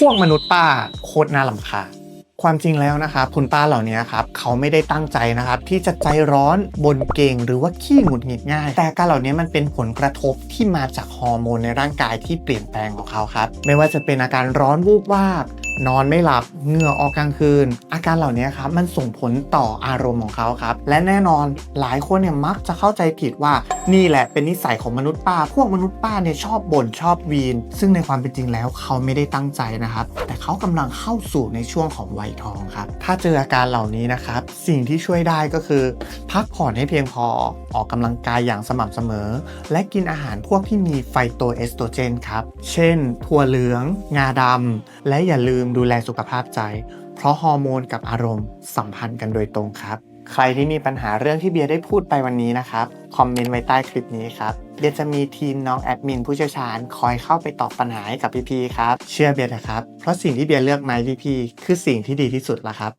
พวกมนุษย์ป้าโคตรน่าลำคาญความจริงแล้วนะครับคุณป้าเหล่านี้ครับเขาไม่ได้ตั้งใจนะครับที่จะใจร้อนบนเก่งหรือว่าขี้หงุดหงิดง่าย แต่การเหล่านี้มันเป็นผลกระทบที่มาจากฮอร์โมนในร่างกายที่เปลี่ยนแปลงของเขาครับไม่ว่าจะเป็นอาการร้อนวูบวาบนอนไม่หลับเหงื่อออกกลางคืน อาการเหล่านี้ครับมันส่งผลต่ออารมณ์ของเขาครับและแน่นอนหลายคนเนี่ยมักจะเข้าใจผิดว่า นี่แหละเป็นนิสัยของมนุษย์ป้า พวกมนุษย์ป้าเนี่ยชอบบ่นชอบวีน ซึ่งในความเป็นจริงแล้วเขาไม่ได้ตั้งใจนะครับ แต่เขากำลังเข้าสู่ในช่วงของวัยทองครับ ถ้าเจออาการเหล่านี้นะครับ สิ่งที่ช่วยได้ก็คือ พักผ่อนให้เพียงพอ ออกกำลังกายอย่างสม่ำเสมอ และกินอาหารพวกที่มีไฟโตเอสโตรเจนครับ เช่น ถั่วเหลือง งาดำและอย่าลืมดูแลสุขภาพใจ เพราะฮอร์โมนกับอารมณ์สัมพันธ์กันโดยตรงครับ ใครที่มีปัญหาเรื่องที่เบียร์ได้พูดไปวันนี้นะครับ คอมเมนต์ไว้ใต้คลิปนี้ครับ เบียร์จะมีทีมน้องแอดมินผู้เชี่ยวชาญคอยเข้าไปตอบปัญหาให้กับพี่ๆครับ เชื่อเบียร์นะครับ เพราะสิ่งที่เบียร์เลือกมาให้พี่ๆคือสิ่งที่ดีที่สุดละครับ